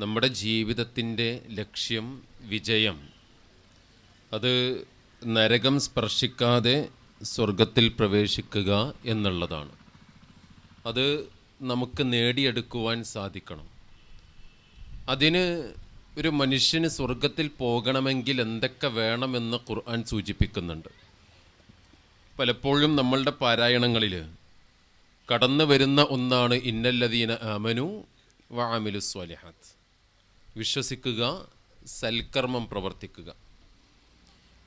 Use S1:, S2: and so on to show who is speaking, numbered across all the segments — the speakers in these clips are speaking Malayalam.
S1: നമ്മുടെ ജീവിതത്തിന്റെ ലക്ഷ്യം വിജയം. അത് നരകം സ്പർശിക്കാതെ സ്വർഗത്തിൽ പ്രവേശിക്കുക എന്നുള്ളതാണ്. അത് നമുക്ക് നേടിയെടുക്കുവാൻ സാധിക്കണം. അതിന് ഒരു മനുഷ്യന് സ്വർഗത്തിൽ പോകണമെങ്കിൽ എന്തൊക്കെ വേണമെന്ന് ഖുർആൻ സൂചിപ്പിക്കുന്നുണ്ട്. പലപ്പോഴും നമ്മളുടെ പാരായണങ്ങളിൽ കടന്നു വരുന്ന ഒന്നാണ് ഇന്നല്ലദീന ആമനു വാമിലു സ്വാലിഹാത്ത് വിശ്വസിക്കുക സൽക്കർമ്മം പ്രവർത്തിക്കുക.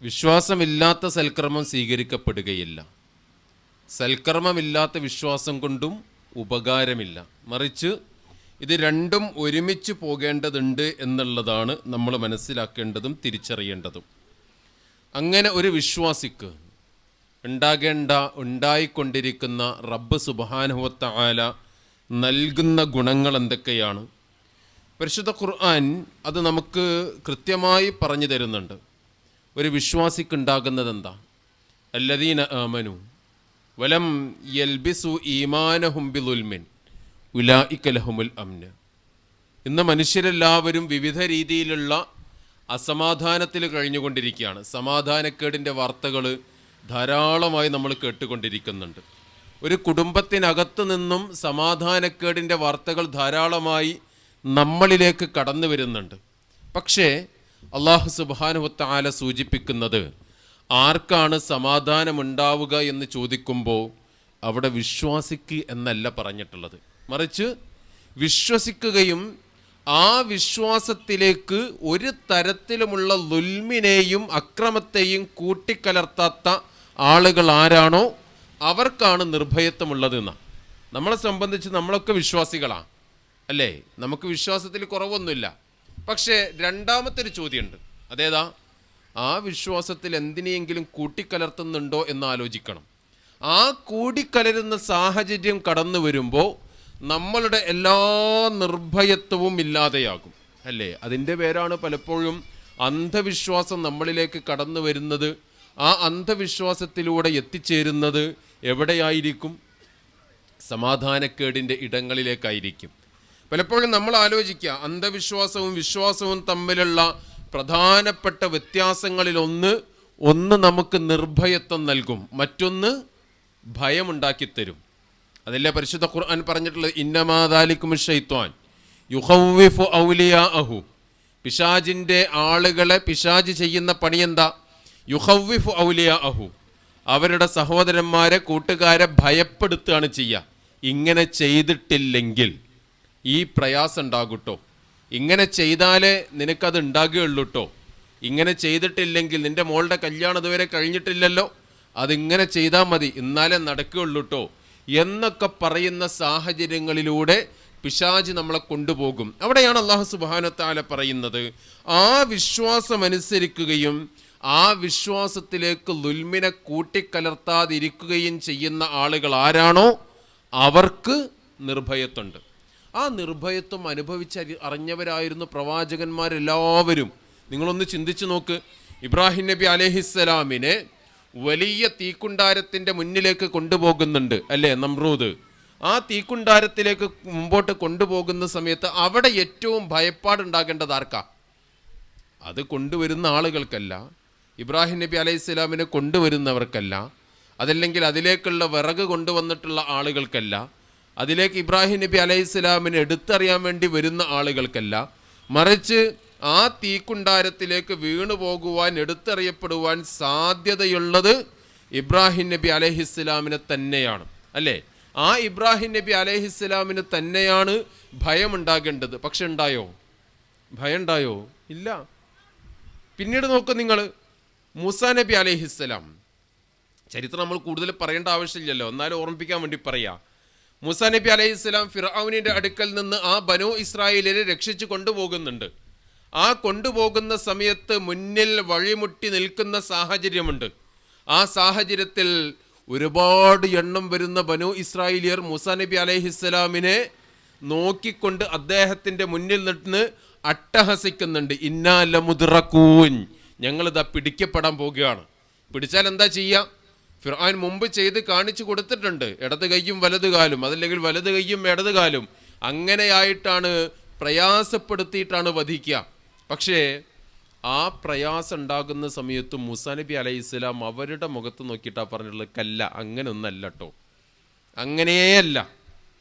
S1: വിശ്വാസമില്ലാത്ത സൽക്കർമ്മം സ്വീകരിക്കപ്പെടുകയില്ല. സൽക്കർമ്മമില്ലാത്ത വിശ്വാസം കൊണ്ടും ഉപകാരമില്ല. മറിച്ച് ഇത് രണ്ടും ഒരുമിച്ച് പോകേണ്ടതുണ്ട് എന്നുള്ളതാണ് നമ്മൾ മനസ്സിലാക്കേണ്ടതും തിരിച്ചറിയേണ്ടതും. അങ്ങനെ ഒരു വിശ്വാസിക്ക് ഉണ്ടാകേണ്ട ഉണ്ടായിക്കൊണ്ടിരിക്കുന്ന റബ്ബ് സുബാനുവത്ത ആല നൽകുന്ന ഗുണങ്ങൾ എന്തൊക്കെയാണ്? പരിശുദ്ധ ഖുർആൻ അത് നമുക്ക് കൃത്യമായി പറഞ്ഞു തരുന്നുണ്ട്. ഒരു വിശ്വാസിക്കുണ്ടാകുന്നത് എന്താ അല്ലദീന ആമനു വലം യൽബിസു ഈമാനഹും ഉലാഇക്കലഹുമുൽ ഉലായിക്കലഹുമുൽ ഇന്ന് മനുഷ്യരെല്ലാവരും വിവിധ രീതിയിലുള്ള അസമാധാനത്തിൽ കഴിഞ്ഞുകൊണ്ടിരിക്കുകയാണ്. സമാധാനക്കേടിന്റെ വാർത്തകൾ ധാരാളമായി നമ്മൾ കേട്ടുകൊണ്ടിരിക്കുന്നുണ്ട്. ഒരു കുടുംബത്തിനകത്ത് നിന്നും സമാധാനക്കേടിന്റെ വാർത്തകൾ ധാരാളമായി നമ്മളിലേക്ക് കടന്നു വരുന്നുണ്ട്. പക്ഷേ അള്ളാഹു സുബാനുവത്താല സൂചിപ്പിക്കുന്നത് ആർക്കാണ് സമാധാനമുണ്ടാവുക എന്ന് ചോദിക്കുമ്പോൾ അവിടെ വിശ്വാസിക്ക് എന്നല്ല പറഞ്ഞിട്ടുള്ളത്. മറിച്ച് വിശ്വസിക്കുകയും ആ വിശ്വാസത്തിലേക്ക് ഒരു തരത്തിലുമുള്ള ലുൽമിനെയും അക്രമത്തെയും കൂട്ടിക്കലർത്താത്ത ആളുകൾ ആരാണോ അവർക്കാണ് നിർഭയത്വമുള്ളത് എന്നാ നമ്മളെ സംബന്ധിച്ച് നമ്മളൊക്കെ വിശ്വാസികളാണ് അല്ലേ? നമുക്ക് വിശ്വാസത്തിൽ കുറവൊന്നുമില്ല. പക്ഷേ രണ്ടാമത്തെ ഒരു ചോദ്യമുണ്ട്. അതേതാ? ആ വിശ്വാസത്തിൽ എന്തിനെയെങ്കിലും കൂട്ടിക്കലർത്തുന്നുണ്ടോ എന്ന് ആലോചിക്കണം. ആ കൂടിക്കലരുന്ന സാഹചര്യം കടന്നു വരുമ്പോൾ നമ്മളുടെ എല്ലാ നിർഭയത്വവും ഇല്ലാതെയാകും. അല്ലേ? അതിന്റെ പേരാണ് പലപ്പോഴും അന്ധവിശ്വാസം നമ്മളിലേക്ക് കടന്നു വരുന്നത്. ആ അന്ധവിശ്വാസത്തിലൂടെ എത്തിച്ചേരുന്നത് എവിടെയായിരിക്കും? സമാധാനക്കേടിന്റെ ഇടങ്ങളിലേക്കായിരിക്കും. പലപ്പോഴും നമ്മൾ ആലോചിക്കുക അന്ധവിശ്വാസവും വിശ്വാസവും തമ്മിലുള്ള പ്രധാനപ്പെട്ട വ്യത്യാസങ്ങളിലൊന്ന് ഒന്ന് നമുക്ക് നിർഭയത്വം നൽകും മറ്റൊന്ന് ഭയമുണ്ടാക്കി തരും. അതല്ലേ പരിശുദ്ധ ഖുർആൻ പറഞ്ഞിട്ടുള്ളത്? ഇന്നമാദാലിക്കും ഷെയ്ത്വാൻ യുഹൗവിഫു ഔലിയ അഹു പിശാജിന്റെ ആളുകളെ പിശാജ് ചെയ്യുന്ന പണി എന്താ യുഹൗവിഫു ഔലിയ അഹു അവരുടെ സഹോദരന്മാരെ കൂട്ടുകാരെ ഭയപ്പെടുത്തുകയാണ് ചെയ്യുക. ഇങ്ങനെ ചെയ്തിട്ടില്ലെങ്കിൽ ഈ പ്രയാസം ഉണ്ടാകൂട്ടോ. ഇങ്ങനെ ചെയ്താലേ നിനക്കത് ഉണ്ടാകുകയുള്ളൂ കേട്ടോ ഇങ്ങനെ ചെയ്തിട്ടില്ലെങ്കിൽ നിന്റെ മോളുടെ കല്യാണം ഇതുവരെ കഴിഞ്ഞിട്ടില്ലല്ലോ. അതിങ്ങനെ ചെയ്താൽ മതി. ഇന്നാലേ നടക്കുകയുള്ളൂ കേട്ടോ എന്നൊക്കെ പറയുന്ന സാഹചര്യങ്ങളിലൂടെ പിശാജ് നമ്മളെ കൊണ്ടുപോകും. അവിടെയാണ് അള്ളാഹു സുബാനത്താല പറയുന്നത്. ആ വിശ്വാസമനുസരിക്കുകയും ആ വിശ്വാസത്തിലേക്ക് ലുൽമിനെ കൂട്ടിക്കലർത്താതിരിക്കുകയും ചെയ്യുന്ന ആളുകൾ ആരാണോ? അവർക്ക് നിർഭയത്വമുണ്ട്. ആ നിർഭയത്വം അനുഭവിച്ച് അറിഞ്ഞവരായിരുന്നു പ്രവാചകന്മാരെല്ലാവരും. നിങ്ങളൊന്ന് ചിന്തിച്ചു നോക്ക്. ഇബ്രാഹിം നബി അലഹിസ്സലാമിനെ വലിയ തീക്കുണ്ടാരത്തിന്റെ മുന്നിലേക്ക് കൊണ്ടുപോകുന്നുണ്ട് അല്ലേ നമ്രൂദ്? ആ തീക്കുണ്ടാരത്തിലേക്ക് മുമ്പോട്ട് കൊണ്ടുപോകുന്ന സമയത്ത് അവിടെ ഏറ്റവും ഭയപ്പാടുണ്ടാകേണ്ടത് ആർക്കാ? അത് കൊണ്ടുവരുന്ന ആളുകൾക്കല്ല. ഇബ്രാഹിം നബി അലൈഹി സ്വലാമിനെ കൊണ്ടുവരുന്നവർക്കല്ല. അതല്ലെങ്കിൽ അതിലേക്കുള്ള വിറക് കൊണ്ടുവന്നിട്ടുള്ള ആളുകൾക്കല്ല. അതിലേക്ക് ഇബ്രാഹിം നബി അലൈഹി സ്വലാമിനെ എടുത്തറിയാൻ വേണ്ടി വരുന്ന ആളുകൾക്കല്ല മറിച്ച് ആ തീക്കുണ്ടാരത്തിലേക്ക് വീണു പോകുവാൻ എടുത്തറിയപ്പെടുവാൻ സാധ്യതയുള്ളത് ഇബ്രാഹിം നബി അലഹിസ്ലാമിനെ തന്നെയാണ്. അല്ലേ? ആ ഇബ്രാഹിം നബി അലഹിസ്ലാമിന് തന്നെയാണ് ഭയമുണ്ടാകേണ്ടത്. പക്ഷെ ഉണ്ടായോ? ഭയം ഉണ്ടായോ ഇല്ല. പിന്നീട് നോക്കൂ നിങ്ങൾ മൂസ നബി അലഹിസ്സലാം ചരിത്രം നമ്മൾ കൂടുതൽ പറയേണ്ട ആവശ്യമില്ലല്ലോ. എന്നാലും ഓർമ്മിപ്പിക്കാൻ വേണ്ടി പറയാം. മൂസ നബി അലൈഹി സ്വലാം ഫിറൌനിന്റെ അടുക്കൽ നിന്ന് ആ ബനോ ഇസ്രായേലിനെ രക്ഷിച്ചു കൊണ്ടുപോകുന്നുണ്ട്. ആ കൊണ്ടുപോകുന്ന സമയത്ത് മുന്നിൽ വഴിമുട്ടി നിൽക്കുന്ന സാഹചര്യമുണ്ട്. ആ സാഹചര്യത്തിൽ ഒരുപാട് എണ്ണം വരുന്ന ബനു ഇസ്രായേലിയർ മൂസ നബി അലൈഹിസ്സലാമിനെ നോക്കിക്കൊണ്ട് അദ്ദേഹത്തിന്റെ മുന്നിൽ നിന്ന് അട്ടഹസിക്കുന്നുണ്ട്. ഇന്നാല മുതിറക്കൂൻ ഞങ്ങളിതാ പിടിക്കപ്പെടാൻ പോവുകയാണ്. പിടിച്ചാൽ എന്താ ചെയ്യുക ഫിർആൻ മുമ്പ് ചെയ്ത് കാണിച്ചു കൊടുത്തിട്ടുണ്ട്. ഇടത് കൈയും വലത് കാലും. അതല്ലെങ്കിൽ വലത് കൈയും ഇടത് കാലും. അങ്ങനെയായിട്ടാണ് പ്രയാസപ്പെടുത്തിയിട്ടാണ് വധിക്കുക. പക്ഷേ ആ പ്രയാസം ഉണ്ടാകുന്ന സമയത്ത് മുസാനബി അലൈഹി ഇസ്ലാം അവരുടെ മുഖത്ത് നോക്കിയിട്ടാണ് പറഞ്ഞിട്ടുള്ളത് കല്ല അങ്ങനെ കേട്ടോ അങ്ങനെയല്ല.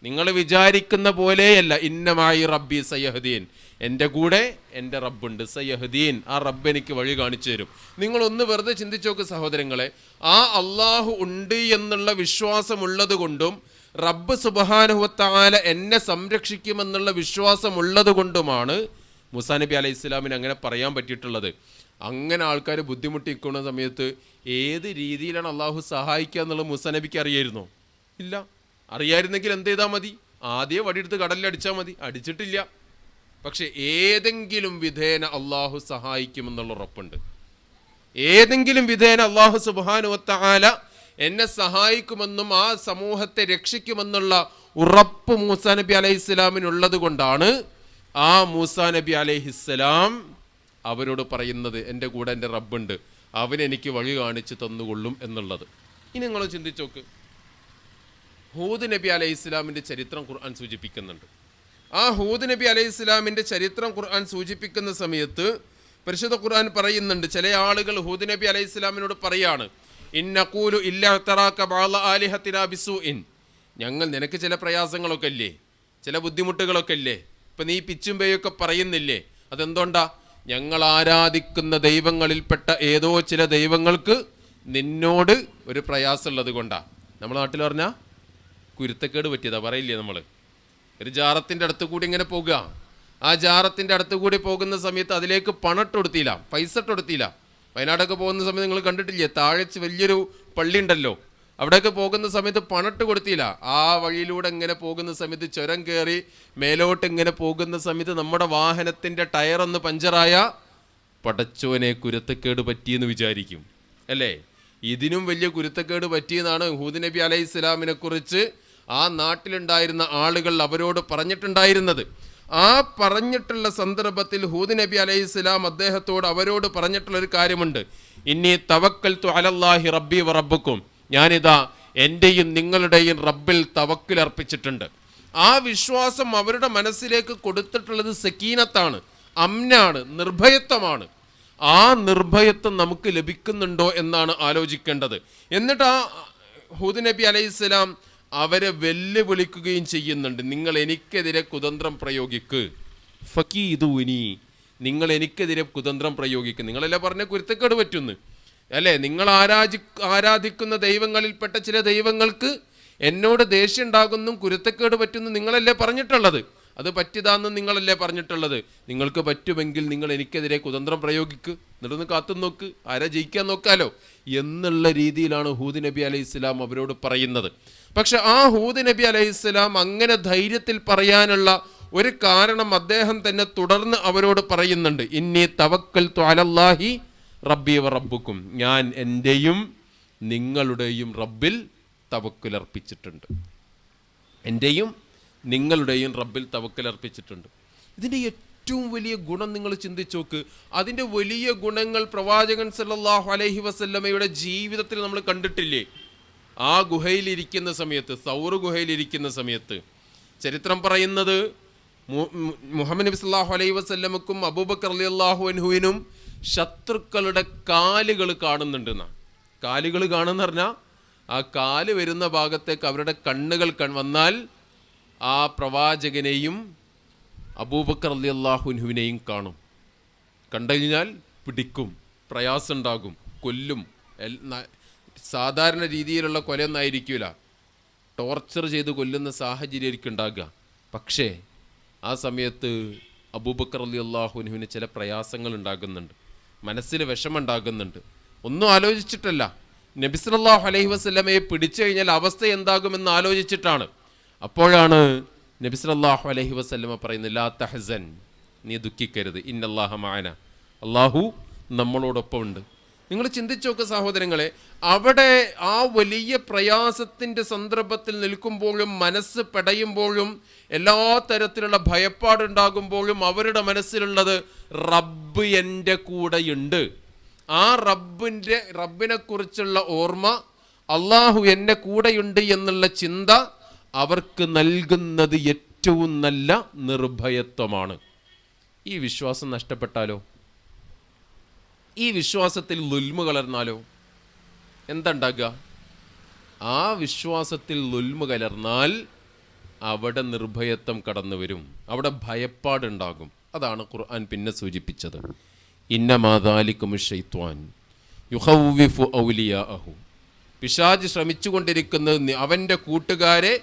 S1: നിങ്ങൾ വിചാരിക്കുന്ന പോലെയല്ല. ഇന്നമായി റബ്ബി സയ്യഹദീൻ. എന്റെ കൂടെ എന്റെ റബ്ബുണ്ട്. സയ്യഹദീൻ ആ റബ്ബ് എനിക്ക് വഴി കാണിച്ചു തരും. നിങ്ങൾ ഒന്ന് വെറുതെ ചിന്തിച്ചോക്ക് സഹോദരങ്ങളെ. ആ അള്ളാഹു ഉണ്ട് എന്നുള്ള വിശ്വാസമുള്ളത് കൊണ്ടും റബ്ബ് സുബഹാനുഹത്താല എന്നെ സംരക്ഷിക്കുമെന്നുള്ള വിശ്വാസമുള്ളത് കൊണ്ടുമാണ് മുസാ നബി അലൈഹി ഇസ്ലാമിന് അങ്ങനെ പറയാൻ പറ്റിയിട്ടുള്ളത്. അങ്ങനെ ആൾക്കാർ ബുദ്ധിമുട്ടിക്കുന്ന സമയത്ത് ഏത് രീതിയിലാണ് അള്ളാഹു സഹായിക്കുക എന്നുള്ളത് മുസാ നബിക്ക് അറിയായിരുന്നോ? ഇല്ല. അറിയായിരുന്നെങ്കിൽ എന്ത് ചെയ്താൽ മതി? ആദ്യം വടിയെടുത്ത് കടലിൽ അടിച്ചാൽ മതി. അടിച്ചിട്ടില്ല. പക്ഷെ ഏതെങ്കിലും വിധേന അള്ളാഹു സഹായിക്കുമെന്നുള്ള ഉറപ്പുണ്ട്. ഏതെങ്കിലും വിധേന അള്ളാഹു സുബാനുവത്താല എന്നെ സഹായിക്കുമെന്നും ആ സമൂഹത്തെ രക്ഷിക്കുമെന്നുള്ള ഉറപ്പ് മൂസാ നബി അലൈഹി ഇസ്ലാമിനുള്ളത് കൊണ്ടാണ് ആ മൂസാ നബി അലൈഹിസ്സലാം അവരോട് പറയുന്നത് എന്റെ കൂടെ എന്റെ റബ്ബുണ്ട്. അവൻ എനിക്ക് വഴി കാണിച്ച് തന്നുകൊള്ളും എന്നുള്ളത്. ഇനി നിങ്ങൾ ചിന്തിച്ചു നോക്ക്. ഹൂദ് നബി അലൈഹി ഇസ്ലാമിന്റെ ചരിത്രം ഖുർആൻ സൂചിപ്പിക്കുന്നുണ്ട്. ആ ഹൂദ് നബി അലൈഹി ഇസ്ലാമിന്റെ ചരിത്രം ഖുർആൻ സൂചിപ്പിക്കുന്ന സമയത്ത് പരിശുദ്ധ ഖുർആൻ പറയുന്നുണ്ട് ചില ആളുകൾ ഹൂദ് നബി അലൈഹി ഇസ്ലാമിനോട് പറയാണ് ഇന്നക്കൂലു ഇൻ ഞങ്ങൾ നിനക്ക് ചില പ്രയാസങ്ങളൊക്കെ ഇല്ലേ? ചില ബുദ്ധിമുട്ടുകളൊക്കെ ഇല്ലേ? ഇപ്പം നീ പിച്ചും പേയൊക്കെ പറയുന്നില്ലേ? അതെന്തുകൊണ്ടാ? ഞങ്ങൾ ആരാധിക്കുന്ന ദൈവങ്ങളിൽപ്പെട്ട ഏതോ ചില ദൈവങ്ങൾക്ക് നിന്നോട് ഒരു പ്രയാസമുള്ളത് കൊണ്ടാണ് നമ്മുടെ നാട്ടിൽ പറഞ്ഞാൽ കുരുത്തക്കേട് പറ്റിയതാ പറയില്ലേ നമ്മൾ ഒരു ജാറത്തിന്റെ അടുത്ത് കൂടി ഇങ്ങനെ പോകുക ആ ജാറത്തിന്റെ അടുത്ത് കൂടി പോകുന്ന സമയത്ത് അതിലേക്ക് പണട്ട് കൊടുത്തില്ല പൈസ ഇട്ട് കൊടുത്തില്ല. വയനാടൊക്കെ പോകുന്ന സമയത്ത് നിങ്ങൾ കണ്ടിട്ടില്ലേ താഴെ വലിയൊരു പള്ളി ഉണ്ടല്ലോ. അവിടെയൊക്കെ പോകുന്ന സമയത്ത് പണട്ട് കൊടുത്തില്ല. ആ വഴിയിലൂടെ ഇങ്ങനെ പോകുന്ന സമയത്ത് ചുരം കയറി മേലോട്ട് ഇങ്ങനെ പോകുന്ന സമയത്ത് നമ്മുടെ വാഹനത്തിന്റെ ടയറൊന്ന് പഞ്ചറായ പടച്ചോനെ കുരുത്തക്കേട് പറ്റിയെന്ന് വിചാരിക്കും. അല്ലേ? ഇതിനും വലിയ കുരുത്തക്കേട് പറ്റിയെന്നാണ് ഹൂദ് നബി അലൈഹി ഇസ്ലാമിനെ കുറിച്ച് ആ നാട്ടിലുണ്ടായിരുന്ന ആളുകൾ അവരോട് പറഞ്ഞിട്ടുണ്ടായിരുന്നത്. ആ പറഞ്ഞിട്ടുള്ള സന്ദർഭത്തിൽ ഹൂദ് നബി അലൈഹി സ്വലാം അദ്ദേഹത്തോട് അവരോട് പറഞ്ഞിട്ടുള്ള ഒരു കാര്യമുണ്ട്. ഇനി തവക്കൽ തു അലല്ലാഹി റബ്ബി റബ്ബുക്കും. ഞാനിതാ എന്റെയും നിങ്ങളുടെയും റബ്ബിൽ തവക്കിൽ അർപ്പിച്ചിട്ടുണ്ട്. ആ വിശ്വാസം അവരുടെ മനസ്സിലേക്ക് കൊടുത്തിട്ടുള്ളത് സക്കീനത്താണ് അമ്നാണ് നിർഭയത്വമാണ്. ആ നിർഭയത്വം നമുക്ക് ലഭിക്കുന്നുണ്ടോ എന്നാണ് ആലോചിക്കേണ്ടത്. എന്നിട്ട് ആ ഹൂദ് നബി അലൈഹിസ്സലാം അവരെ വെല്ലുവിളിക്കുകയും ചെയ്യുന്നുണ്ട്. നിങ്ങൾ എനിക്കെതിരെ കുതന്ത്രം പ്രയോഗിക്ക്. ഫക്കീദൂനി നിങ്ങൾ എനിക്കെതിരെ കുതന്ത്രം പ്രയോഗിക്കും. നിങ്ങളല്ലേ പറഞ്ഞ കുരുത്തക്കേട് പറ്റുന്നു. അല്ലേ? നിങ്ങൾ ആരാധി ആരാധിക്കുന്ന ദൈവങ്ങളിൽപ്പെട്ട ചില ദൈവങ്ങൾക്ക് എന്നോട് ദേഷ്യം ഉണ്ടാകുന്നു കുരുത്തക്കേട് പറ്റുന്നു നിങ്ങളല്ലേ പറഞ്ഞിട്ടുള്ളത്. അത് പറ്റിയതാന്ന് നിങ്ങളല്ലേ പറഞ്ഞിട്ടുള്ളത്? നിങ്ങൾക്ക് പറ്റുമെങ്കിൽ നിങ്ങൾ എനിക്കെതിരെ കുതന്ത്രം പ്രയോഗിക്ക്. എന്നിട്ടൊന്ന് കാത്തു നോക്ക്. ആരാ ജയിക്കാൻ നോക്കാലോ? എന്നുള്ള രീതിയിലാണ് ഹൂദ് നബി അലൈഹി ഇസ്ലാം അവരോട് പറയുന്നത്. പക്ഷെ ആ ഹൂദ് നബി അലൈഹി ഇസ്ലാം അങ്ങനെ ധൈര്യത്തിൽ പറയാനുള്ള ഒരു കാരണം അദ്ദേഹം തന്നെ തുടർന്ന് അവരോട് പറയുന്നുണ്ട്. ഇന്നി തവക്കൽ അലല്ലാഹി റബ്ബി റബ്ബുക്കും. ഞാൻ എന്റെയും നിങ്ങളുടെയും റബ്ബിൽ തവക്കുലർപ്പിച്ചിട്ടുണ്ട് എന്റെയും നിങ്ങളുടെയും റബ്ബിൽ തവക്കലർപ്പിച്ചിട്ടുണ്ട് ഇതിന്റെ ഏറ്റവും വലിയ ഗുണം നിങ്ങൾ ചിന്തിച്ചു നോക്ക്. അതിന്റെ വലിയ ഗുണങ്ങൾ പ്രവാചകൻ സല്ലാഹു അലഹി വസല്ലമ്മയുടെ ജീവിതത്തിൽ നമ്മൾ കണ്ടിട്ടില്ലേ? ആ ഗുഹയിലിരിക്കുന്ന സമയത്ത് സൗർ ഗുഹയിലിരിക്കുന്ന സമയത്ത്. ചരിത്രം പറയുന്നത് മുഹമ്മദ് നബി സല്ലല്ലാഹു അലൈഹി വസല്ലമക്കും അബൂബക്കർ അലി അള്ളാഹു അൻഹുവിനും ശത്രുക്കളുടെ കാലുകൾ കാണുന്നുണ്ടെന്നാണ് കാലുകൾ കാണുന്ന പറഞ്ഞാൽ ആ കാൽ വരുന്ന ഭാഗത്തേക്ക് അവരുടെ കണ്ണുകൾ വന്നാൽ ആ പ്രവാചകനെയും അബൂബക്കർ അലി അള്ളാഹുനുവിനെയും കാണും. കണ്ടുകഴിഞ്ഞാൽ പിടിക്കും പ്രയാസമുണ്ടാകും കൊല്ലും. സാധാരണ രീതിയിലുള്ള കൊലയൊന്നും ആയിരിക്കില്ല ടോർച്ചർ ചെയ്ത് കൊല്ലുന്ന സാഹചര്യമായിരിക്കും ഉണ്ടാകുക. പക്ഷേ ആ സമയത്ത് അബൂബക്കർ അലി അള്ളാഹുനുവിന് ചില പ്രയാസങ്ങൾ ഉണ്ടാകുന്നുണ്ട്. മനസ്സിൽ വിഷമുണ്ടാകുന്നുണ്ട് ഒന്നും ആലോചിച്ചിട്ടല്ല. നബിസ്ലാഹു അലൈഹി വസ്ലമയെ പിടിച്ചു കഴിഞ്ഞാൽ അവസ്ഥ എന്താകുമെന്ന് ആലോചിച്ചിട്ടാണ്. അപ്പോഴാണ് നബിസ്ലാഹു അലഹി വസ്ലമ പറയുന്നത് ലാ തഹസൻ നീ ദുഃഖിക്കരുത്. ഇന്നല്ലാഹ മാന അള്ളാഹു നമ്മളോടൊപ്പമുണ്ട്. നിങ്ങൾ ചിന്തിച്ചു സഹോദരങ്ങളെ അവിടെ ആ വലിയ പ്രയാസത്തിന്റെ സന്ദർഭത്തിൽ നിൽക്കുമ്പോഴും മനസ്സ് പെടയുമ്പോഴും എല്ലാ തരത്തിലുള്ള ഭയപ്പാടുണ്ടാകുമ്പോഴും അവരുടെ മനസ്സിലുള്ളത് റബ്ബ് എന്റെ കൂടെയുണ്ട്. ആ റബ്ബിന്റെ റബ്ബിനെക്കുറിച്ചുള്ള ഓർമ്മ അള്ളാഹു എന്റെ കൂടെയുണ്ട് എന്നുള്ള ചിന്ത അവർക്ക് നൽകുന്നത് ഏറ്റവും നല്ല നിർഭയത്വമാണ്. ഈ വിശ്വാസം നഷ്ടപ്പെട്ടാലോ? ഈ വിശ്വാസത്തിൽ ലുൽമ കലർന്നാലോ? എന്തുണ്ടാകുക ആ വിശ്വാസത്തിൽ ലുൽമ കലർന്നാൽ അവിടെ നിർഭയത്വം കടന്നു വരും. അവിടെ ഭയപ്പാടുണ്ടാകും. അതാണ് ഖുർആൻ പിന്നെ സൂചിപ്പിച്ചത്. ഇന്നമാതാലിക്കും ഷെയ്ത്വാൻ ഔലിയ അഹു പിശാജ് ശ്രമിച്ചുകൊണ്ടിരിക്കുന്നത് അവന്റെ കൂട്ടുകാരെ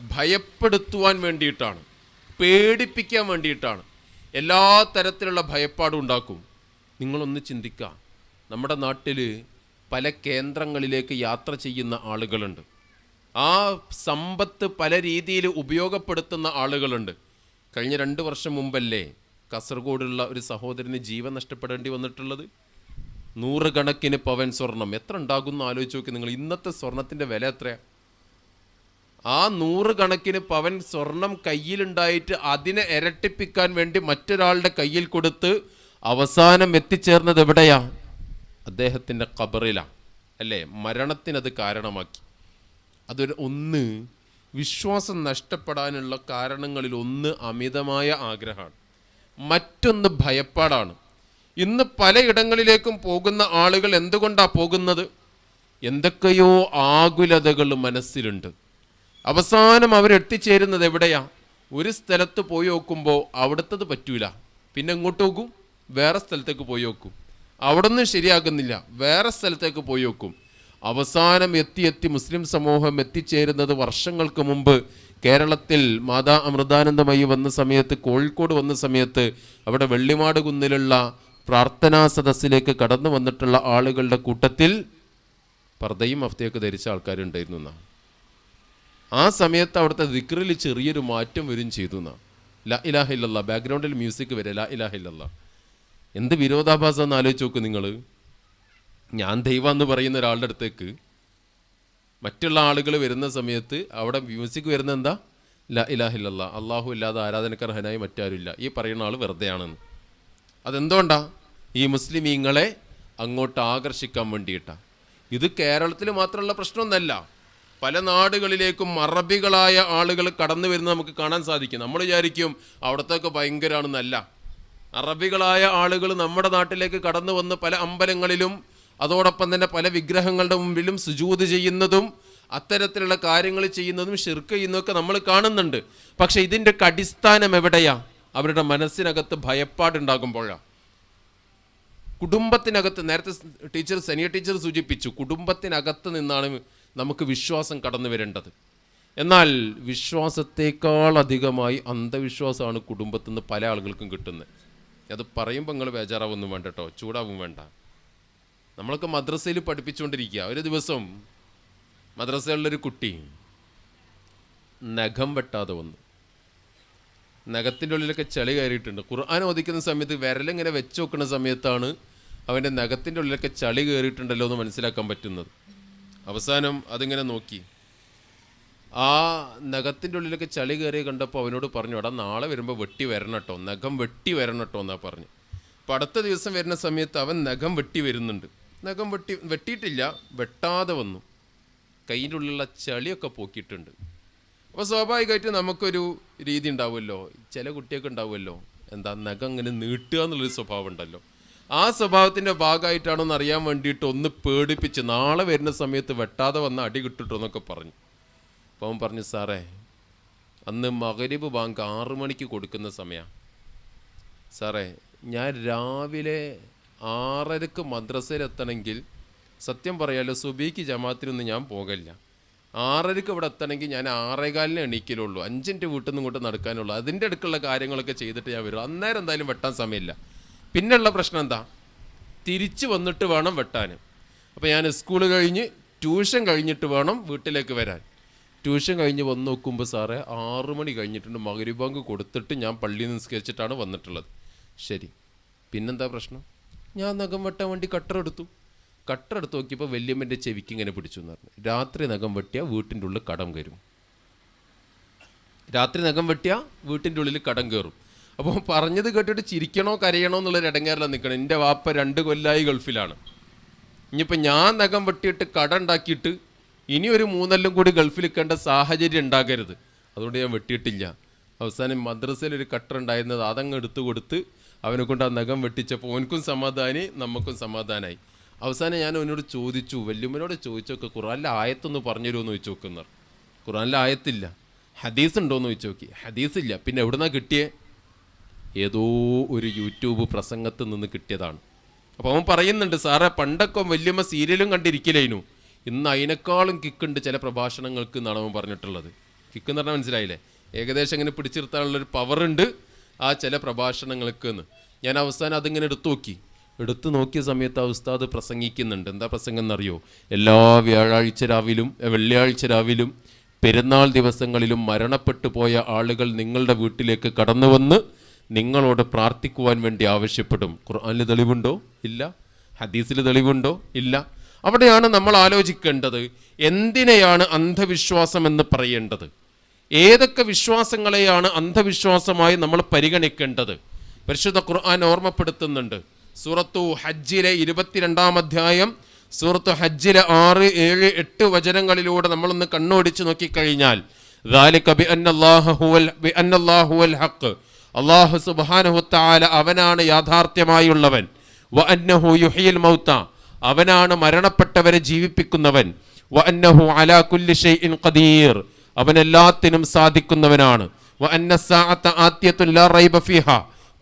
S1: ഭയപ്പെടുത്തുവാൻ വേണ്ടിയിട്ടാണ് പേടിപ്പിക്കാൻ വേണ്ടിയിട്ടാണ്. എല്ലാ തരത്തിലുള്ള ഭയപ്പാടും ഉണ്ടാക്കും. നിങ്ങളൊന്ന് ചിന്തിക്കുക നമ്മുടെ നാട്ടിൽ പല കേന്ദ്രങ്ങളിലേക്ക് യാത്ര ചെയ്യുന്ന ആളുകളുണ്ട്. ആ സമ്പത്ത് പല രീതിയിൽ ഉപയോഗപ്പെടുത്തുന്ന ആളുകളുണ്ട്. കഴിഞ്ഞ രണ്ട് വർഷം മുമ്പല്ലേ കാസർഗോഡുള്ള ഒരു സഹോദരന് ജീവൻ നഷ്ടപ്പെടേണ്ടി വന്നിട്ടുള്ളത്? നൂറുകണക്കിന് പവൻ സ്വർണം. എത്ര ഉണ്ടാകുമെന്ന് ആലോചിച്ച് നോക്കി നിങ്ങൾ. ഇന്നത്തെ സ്വർണത്തിന്റെ വില എത്രയാണ് ആ നൂറുകണക്കിന് പവൻ സ്വർണം കയ്യിലുണ്ടായിട്ട് അതിനെ ഇരട്ടിപ്പിക്കാൻ വേണ്ടി മറ്റൊരാളുടെ കയ്യിൽ കൊടുത്ത് അവസാനം എത്തിച്ചേർന്നത് എവിടെയാ? അദ്ദേഹത്തിന്റെ ഖബറിലാണ് അല്ലേ? മരണത്തിനത് കാരണമാക്കി. അതൊരു ഒന്ന്. വിശ്വാസം നഷ്ടപ്പെടാനുള്ള കാരണങ്ങളിൽ ഒന്ന് അമിതമായ ആഗ്രഹമാണ്. മറ്റൊന്ന് ഭയപ്പാടാണ്. ഇന്ന് പലയിടങ്ങളിലേക്കും പോകുന്ന ആളുകൾ എന്തുകൊണ്ടാണ് പോകുന്നത്? എന്തൊക്കെയോ ആകുലതകൾ മനസ്സിലുണ്ട്. അവസാനം അവരെത്തിച്ചേരുന്നത് എവിടെയാ? ഒരു സ്ഥലത്ത് പോയി നോക്കുമ്പോൾ അവിടുത്തത് പറ്റൂല. പിന്നെ എങ്ങോട്ട് നോക്കും? വേറെ സ്ഥലത്തേക്ക് പോയി നോക്കും. അവിടെ നിന്ന് ശരിയാകുന്നില്ല. വേറെ സ്ഥലത്തേക്ക് പോയി നോക്കും. അവസാനം എത്തി എത്തി മുസ്ലിം സമൂഹം എത്തിച്ചേരുന്നത് വർഷങ്ങൾക്ക് മുമ്പ് കേരളത്തിൽ മാതാ അമൃതാനന്ദമയി വന്ന സമയത്ത് കോഴിക്കോട് വന്ന സമയത്ത് അവിടെ വെള്ളിമാട് കുന്നിലുള്ള പ്രാർത്ഥനാ സദസ്സിലേക്ക് കടന്നു വന്നിട്ടുള്ള ആളുകളുടെ കൂട്ടത്തിൽ പർദ്ദയും അഫ്തയൊക്കെ ധരിച്ച ആൾക്കാരുണ്ടായിരുന്നു എന്നാണ് ആ സമയത്ത് അവിടുത്തെ ദിക്റിൽ ചെറിയൊരു മാറ്റം വരും ചെയ്തു എന്നാ. ല ഇലാഹില്ല ബാക്ക്ഗ്രൗണ്ടിൽ മ്യൂസിക് വരെ ല ഇലാഹില്ല എന്ത് വിരോധാഭാസം എന്ന് ആലോചിച്ച് നോക്ക് നിങ്ങൾ ഞാൻ ദൈവം എന്ന് പറയുന്ന ഒരാളുടെ അടുത്തേക്ക് മറ്റുള്ള ആളുകൾ വരുന്ന സമയത്ത് അവിടെ മ്യൂസിക് വരുന്ന എന്താ? ല ഇലാഹില്ല അള്ളാഹു ഇല്ലാതെ ആരാധനക്കർഹനായി മറ്റാരുമില്ല. ഈ പറയുന്ന ആൾ വെറുതെയാണെന്ന്. അതെന്തുകൊണ്ടാ? ഈ മുസ്ലിമീങ്ങളെ അങ്ങോട്ട് ആകർഷിക്കാൻ വേണ്ടിയിട്ടാണ് ഇത് കേരളത്തിൽ മാത്രമുള്ള പ്രശ്നമൊന്നല്ല. പല നാടുകളിലേക്കും അറബികളായ ആളുകൾ കടന്നു വരുന്നത് നമുക്ക് കാണാൻ സാധിക്കും. നമ്മൾ വിചാരിക്കും അവിടത്തൊക്കെ ഭയങ്കരമാണെന്നല്ല അറബികളായ ആളുകൾ നമ്മുടെ നാട്ടിലേക്ക് കടന്നു വന്ന് പല അമ്പലങ്ങളിലും അതോടൊപ്പം തന്നെ പല വിഗ്രഹങ്ങളുടെ മുമ്പിലും സുജൂത് ചെയ്യുന്നതും അത്തരത്തിലുള്ള കാര്യങ്ങൾ ചെയ്യുന്നതും ഷിർക്ക് ചെയ്യുന്നതൊക്കെ നമ്മൾ കാണുന്നുണ്ട്. പക്ഷേ ഇതിന്റെ അടിസ്ഥാനം എവിടെയാ? അവരുടെ മനസ്സിനകത്ത് ഭയപ്പാടുണ്ടാകുമ്പോഴാണ് കുടുംബത്തിനകത്ത് നേരത്തെ ടീച്ചർ സനിയ ടീച്ചർ സൂചിപ്പിച്ചു കുടുംബത്തിനകത്ത് നിന്നാണ് നമുക്ക് വിശ്വാസം കടന്നു വരേണ്ടത്. എന്നാൽ വിശ്വാസത്തേക്കാൾ അധികമായി അന്ധവിശ്വാസമാണ് കുടുംബത്തിൽ നിന്ന് പല ആളുകൾക്കും കിട്ടുന്നത്. അത് പറയുമ്പോൾ നിങ്ങൾ ബേജാറാവൊന്നും വേണ്ട കേട്ടോ ചൂടാവും വേണ്ട. നമ്മളൊക്കെ മദ്രസയിൽ പഠിപ്പിച്ചുകൊണ്ടിരിക്കുക ഒരു ദിവസം മദ്രസയിലുള്ളൊരു കുട്ടി നഖം വെട്ടാതെ വന്നു. നഖത്തിന്റെ ഉള്ളിലൊക്കെ ചെളി കയറിയിട്ടുണ്ട്. ഖുർആൻ ഓദിക്കുന്ന സമയത്ത് വിരലിങ്ങനെ വെച്ച് നോക്കുന്ന സമയത്താണ് അവന്റെ നഖത്തിന്റെ ഉള്ളിലൊക്കെ ചളി കയറിയിട്ടുണ്ടല്ലോ എന്ന് മനസ്സിലാക്കാൻ പറ്റുന്നത്. അവസാനം അതിങ്ങനെ നോക്കി. ആ നഖത്തിന്റെ ഉള്ളിലൊക്കെ ചളി കയറി കണ്ടപ്പോൾ അവനോട് പറഞ്ഞു എടാ നാളെ വരുമ്പോൾ വെട്ടി വരണം കേട്ടോ നഖം വെട്ടി വരണം കേട്ടോ എന്നാ പറഞ്ഞു. അപ്പോൾ അടുത്ത ദിവസം വരുന്ന സമയത്ത് അവൻ നഖം വെട്ടി വരുന്നുണ്ട്. നഖം വെട്ടി വെട്ടിയിട്ടില്ല വെട്ടാതെ വന്നു. കയ്യിന്റെ ഉള്ളിലുള്ള ചളിയൊക്കെ പോക്കിയിട്ടുണ്ട്. അപ്പോൾ സ്വാഭാവികമായിട്ട് നമുക്കൊരു രീതി ഉണ്ടാവുമല്ലോ ചില കുട്ടിയൊക്കെ ഉണ്ടാവുമല്ലോ എന്താ നഖം ഇങ്ങനെ നീട്ടുക എന്നുള്ളൊരു സ്വഭാവം ഉണ്ടല്ലോ. ആ സ്വഭാവത്തിന്റെ ഭാഗമായിട്ടാണോ എന്ന് അറിയാൻ വേണ്ടിയിട്ട് ഒന്ന് പേടിപ്പിച്ച് നാളെ വരുന്ന സമയത്ത് വെട്ടാതെ വന്ന് അടി കിട്ടിട്ടോ എന്നൊക്കെ പറഞ്ഞു. അപ്പോൾ അവൻ പറഞ്ഞു സാറേ അന്ന് മകരീബ് ബാങ്ക് ആറു മണിക്ക് കൊടുക്കുന്ന സമയമാണ് സാറേ ഞാൻ രാവിലെ ആറരക്ക് മദ്രസയിലെത്തണമെങ്കിൽ സത്യം പറയാലോ സുബീക്ക് ജമാത്തിനൊന്നും ഞാൻ പോകല്ല ആറരക്ക് ഇവിടെ എത്തണമെങ്കിൽ ഞാൻ ആറേകാലിന് എണീക്കലുള്ളൂ. അഞ്ചിന്റെ വീട്ടിൽ നിന്ന് ഇങ്ങോട്ട് നടക്കാനുള്ളൂ. അതിന്റെ അടുക്കുള്ള കാര്യങ്ങളൊക്കെ ചെയ്തിട്ട് ഞാൻ വരും. അന്നേരം എന്തായാലും വെട്ടാൻ സമയമില്ല. പിന്നെയുള്ള പ്രശ്നം എന്താ? തിരിച്ചു വന്നിട്ട് വേണം വെട്ടാൻ അപ്പോൾ ഞാൻ സ്കൂൾ കഴിഞ്ഞ് ട്യൂഷൻ കഴിഞ്ഞിട്ട് വേണം വീട്ടിലേക്ക് വരാൻ. ട്യൂഷൻ കഴിഞ്ഞ് വന്ന് നോക്കുമ്പോൾ സാറേ ആറു മണി കഴിഞ്ഞിട്ടുണ്ട്. മകരി ബാങ്ക് കൊടുത്തിട്ട് ഞാൻ പള്ളിയിൽ നിസ്കരിച്ചിട്ടാണ് വന്നിട്ടുള്ളത്. ശരി. പിന്നെന്താ പ്രശ്നം? ഞാൻ നഖം വെട്ടാൻ വേണ്ടി കട്ടർ എടുത്തു. കട്ടർ എടുത്ത് നോക്കിയപ്പോൾ വല്യമ്മന്റെ ചെവിക്ക് ഇങ്ങനെ പിടിച്ചു എന്ന് പറഞ്ഞു. രാത്രി നഖം വെട്ടിയാൽ വീട്ടിന്റെ ഉള്ളിൽ കടം കയറും. രാത്രി നഖം വെട്ടിയാൽ വീട്ടിന്റെ ഉള്ളിൽ കടം കയറും. അപ്പോൾ പറഞ്ഞത് കേട്ടിട്ട് ചിരിക്കണോ കരയണോ എന്നുള്ളൊരു ഇടങ്ങേറിലാണ് നിൽക്കണം എന്റെ വാപ്പ രണ്ട് കൊല്ലായി ഗൾഫിലാണ്. ഇനിയിപ്പോൾ ഞാൻ നഖം വെട്ടിയിട്ട് കട ഉണ്ടാക്കിയിട്ട് ഇനി ഒരു മൂന്നെല്ലാം കൂടി ഗൾഫിൽ നിൽക്കേണ്ട സാഹചര്യം ഉണ്ടാകരുത്. അതുകൊണ്ട് ഞാൻ വെട്ടിയിട്ടില്ല. അവസാനം മദ്രസയിലൊരു കട്ടർ ഉണ്ടായിരുന്നത് അതങ്ങ് എടുത്തു കൊടുത്ത് അവനെ കൊണ്ട് ആ നഖം വെട്ടിച്ചപ്പോൾ ഓനക്കും സമാധാനി നമുക്കും സമാധാനമായി അവസാനം ഞാൻ അവനോട് ചോദിച്ചു വല്യമ്മനോട് ചോദിച്ചൊക്കെ ഖുറാനിലെ ആയത്തൊന്ന് പറഞ്ഞു തരുമോ എന്ന് ചോദിച്ചു നോക്കുന്നവർ ഖുറാനിലെ ആയത്തില്ല. ഹദീസ് ഉണ്ടോ എന്ന് ചോദിച്ചു നോക്കി. ഹദീസ് ഇല്ല. പിന്നെ എവിടുന്നാ കിട്ടിയേ? ഏതോ ഒരു യൂട്യൂബ് പ്രസംഗത്തിൽ നിന്ന് കിട്ടിയതാണ്. അപ്പോൾ അവൻ പറയുന്നുണ്ട് സാറേ പണ്ടൊക്കെ വല്യമ്മ സീരിയലും കണ്ടിരിക്കലേനു ഇന്ന് അതിനേക്കാളും കിക്കുണ്ട് ചില പ്രഭാഷണങ്ങൾക്ക് എന്നാണ് അവൻ പറഞ്ഞിട്ടുള്ളത്. കിക്ക് എന്ന് പറഞ്ഞാൽ മനസ്സിലായില്ലേ? ഏകദേശം ഇങ്ങനെ പിടിച്ചിരുത്താനുള്ളൊരു പവറുണ്ട് ആ ചില പ്രഭാഷണങ്ങൾക്ക് എന്ന്. ഞാൻ അവസാനം അതിങ്ങനെ എടുത്തു നോക്കി. എടുത്തു നോക്കിയ സമയത്ത് ആ ഉസ്താദ് പ്രസംഗിക്കുന്നുണ്ട്. എന്താ പ്രസംഗം എന്നറിയോ? എല്ലാ വ്യാഴാഴ്ച രാവിലും വെള്ളിയാഴ്ച രാവിലും പെരുന്നാൾ ദിവസങ്ങളിലും മരണപ്പെട്ടു പോയ ആളുകൾ നിങ്ങളുടെ വീട്ടിലേക്ക് കടന്നു വന്ന് നിങ്ങളോട് പ്രാർത്ഥിക്കുവാൻ വേണ്ടി ആവശ്യപ്പെടും. ഖുർആാനിൽ തെളിവുണ്ടോ? ഇല്ല. ഹദീസിൽ തെളിവുണ്ടോ? ഇല്ല. അവിടെയാണ് നമ്മൾ ആലോചിക്കേണ്ടത് എന്തിനെയാണ് അന്ധവിശ്വാസം എന്ന് പറയേണ്ടത്? ഏതൊക്കെ വിശ്വാസങ്ങളെയാണ് അന്ധവിശ്വാസമായി നമ്മൾ പരിഗണിക്കേണ്ടത്? പരിശുദ്ധ ഖുർആൻ ഓർമ്മപ്പെടുത്തുന്നുണ്ട്. സൂറത്തു ഹജ്ജിലെ ഇരുപത്തിരണ്ടാം അധ്യായം സൂറത്തു ഹജ്ജിലെ ആറ് ഏഴ് എട്ട് വചനങ്ങളിലൂടെ നമ്മളൊന്ന് കണ്ണോടിച്ച് നോക്കിക്കഴിഞ്ഞാൽ ഹുവൽ ഹക്ക് അള്ളാഹു സുബാനഹുത്താല അവനാണ് യാഥാർത്ഥ്യമായുള്ളവൻ. യുഹിയിൽ മൗത്ത. അവനാണ് മരണപ്പെട്ടവരെ ജീവിപ്പിക്കുന്നവൻ. അലാ കുല്ലി ഖദീർ. അവൻ എല്ലാത്തിനും സാധിക്കുന്നവനാണ് ലാ റൈബ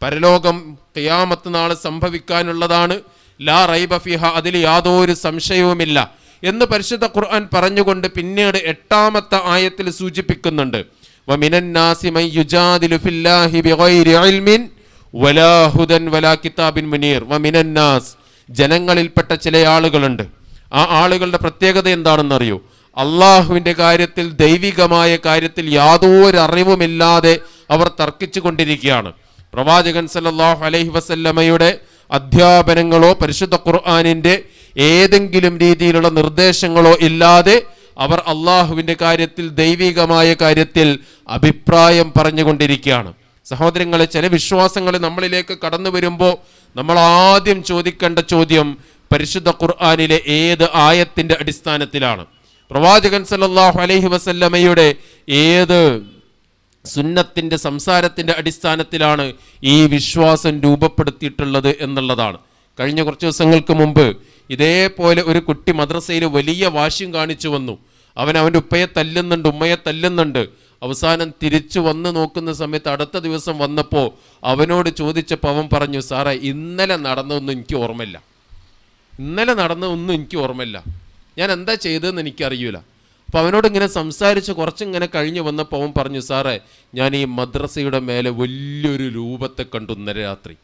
S1: പരലോകം കിയാമത്ത് നാൾ സംഭവിക്കാനുള്ളതാണ്. ലാ റൈബ ഫിഹ. അതിൽ യാതൊരു സംശയവുമില്ല. എന്ന് പരിശുദ്ധ ഖുർആൻ പറഞ്ഞുകൊണ്ട് പിന്നീട് എട്ടാമത്തെ ആയത്തിൽ സൂചിപ്പിക്കുന്നുണ്ട്. ജനങ്ങളിൽപ്പെട്ട ചില ആളുകളുണ്ട്. ആ ആളുകളുടെ പ്രത്യേകത എന്താണെന്നറിയോ? അള്ളാഹുവിന്റെ കാര്യത്തിൽ ദൈവികമായ കാര്യത്തിൽ യാതൊരു അറിവുമില്ലാതെ അവർ തർക്കിച്ചു കൊണ്ടിരിക്കുകയാണ്. പ്രവാചകൻ സല്ലല്ലാഹു അലൈഹി വസല്ലമയുടെ അധ്യാപനങ്ങളോ പരിശുദ്ധ ഖുർആാനിന്റെ ഏതെങ്കിലും രീതിയിലുള്ള നിർദ്ദേശങ്ങളോ ഇല്ലാതെ അവർ അള്ളാഹുവിന്റെ കാര്യത്തിൽ ദൈവികമായ കാര്യത്തിൽ അഭിപ്രായം പറഞ്ഞുകൊണ്ടിരിക്കുകയാണ്. സഹോദരങ്ങളെ ചില വിശ്വാസങ്ങൾ നമ്മളിലേക്ക് കടന്നു വരുമ്പോൾ നമ്മൾ ആദ്യം ചോദിക്കേണ്ട ചോദ്യം പരിശുദ്ധ ഖുർആാനിലെ ഏത് ആയത്തിന്റെ അടിസ്ഥാനത്തിലാണ്? പ്രവാചകൻ സല്ലാഹു അലൈഹി വസല്ലമയുടെ ഏത് സുന്നത്തിന്റെ സംസാരത്തിന്റെ അടിസ്ഥാനത്തിലാണ് ഈ വിശ്വാസം രൂപപ്പെടുത്തിയിട്ടുള്ളത് എന്നുള്ളതാണ്. കഴിഞ്ഞ കുറച്ച് ദിവസങ്ങൾക്ക് മുമ്പ് ഇതേപോലെ ഒരു കുട്ടി മദ്രസയിൽ വലിയ വാശിയും കാണിച്ചു വന്നു. അവൻ അവന്റെ ഉപ്പയെ തല്ലുന്നുണ്ട് ഉമ്മയെ തല്ലുന്നുണ്ട്. അവസാനം തിരിച്ചു വന്ന് നോക്കുന്ന സമയത്ത് അടുത്ത ദിവസം വന്നപ്പോൾ അവനോട് ചോദിച്ചപ്പോൾ അവൻ പറഞ്ഞു സാറേ ഇന്നലെ നടന്നതൊന്നും എനിക്ക് ഓർമ്മയില്ല. ഇന്നലെ നടന്നതൊന്നും എനിക്ക് ഓർമ്മയില്ല. ഞാൻ എന്താ ചെയ്തതെന്ന് എനിക്കറിയൂല. അപ്പോൾ അവനോട് ഇങ്ങനെ സംസാരിച്ച് കുറച്ചിങ്ങനെ കഴിഞ്ഞ് വന്നപ്പോൾ അവൻ പറഞ്ഞു സാറേ ഞാൻ ഈ മദ്രസയുടെ മേലെ വലിയൊരു രൂപത്തെ കണ്ടു ഇന്നലെ രാത്രി.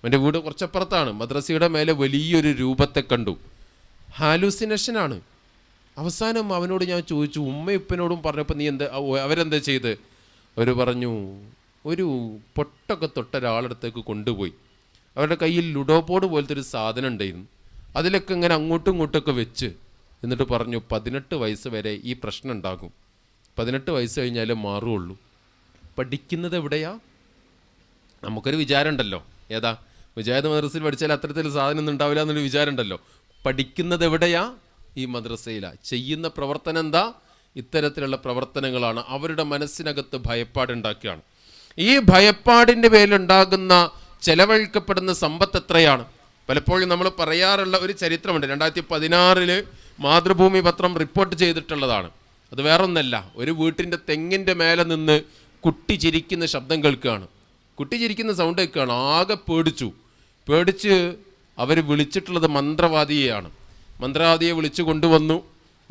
S1: അവന്റെ വീട് കുറച്ചപ്പുറത്താണ്. മദ്രസയുടെ മേലെ വലിയൊരു രൂപത്തെ കണ്ടു. ഹാലൂസിനേഷനാണ് അവസാനം അവനോട് ഞാൻ ചോദിച്ചു ഉമ്മയുപ്പനോടും പറഞ്ഞപ്പോൾ നീ എന്താ അവരെന്താ ചെയ്ത്? അവർ പറഞ്ഞു ഒരു പൊട്ടൊക്കെ തൊട്ട ഒരാളടുത്തേക്ക് കൊണ്ടുപോയി. അവരുടെ കയ്യിൽ ലുഡോപോഡ് പോലത്തെ ഒരു സാധനം ഉണ്ടായിരുന്നു. അതിലൊക്കെ ഇങ്ങനെ അങ്ങോട്ടും ഇങ്ങോട്ടൊക്കെ വെച്ച് എന്നിട്ട് പറഞ്ഞു പതിനെട്ട് വയസ്സ് വരെ ഈ പ്രശ്നം ഉണ്ടാകും. പതിനെട്ട് വയസ്സ് കഴിഞ്ഞാലേ മാറുള്ളൂ പഠിക്കുന്നത് എവിടെയാ? നമുക്കൊരു വിചാരം ഉണ്ടല്ലോ ഏതാ? മുജാഹിദ് മദ്രസയിൽ പഠിച്ചാൽ അത്തരത്തിൽ സാധനം ഒന്നും ഉണ്ടാവില്ല എന്നൊരു വിചാരം ഉണ്ടല്ലോ പഠിക്കുന്നത് എവിടെയാ? ഈ മദ്രസയിലാണ് ചെയ്യുന്ന പ്രവർത്തനം എന്താ? ഇത്തരത്തിലുള്ള പ്രവർത്തനങ്ങളാണ്. അവരുടെ മനസ്സിനകത്ത് ഭയപ്പാടുണ്ടാക്കുകയാണ്. ഈ ഭയപ്പാടിന്റെ പേരിലുണ്ടാകുന്ന ചെലവഴിക്കപ്പെടുന്ന സമ്പത്ത് എത്രയാണ്? പലപ്പോഴും നമ്മൾ പറയാറുള്ള ഒരു ചരിത്രമുണ്ട്. രണ്ടായിരത്തി പതിനാറിൽ മാതൃഭൂമി പത്രം റിപ്പോർട്ട് ചെയ്തിട്ടുള്ളതാണ്. അത് വേറൊന്നല്ല. ഒരു വീട്ടിന്റെ തെങ്ങിന്റെ മേലെ നിന്ന് കുട്ടി ചിരിക്കുന്ന ശബ്ദം കേൾക്കുകയാണ്. കുട്ടി ചിരിക്കുന്ന സൗണ്ട് കേൾക്കുകയാണ്. ആകെ പേടിച്ചു. പേടിച്ച് അവർ വിളിച്ചിട്ടുള്ളത് മന്ത്രവാദിയെയാണ്. മന്ത്രവാദിയെ വിളിച്ചു കൊണ്ടുവന്നു.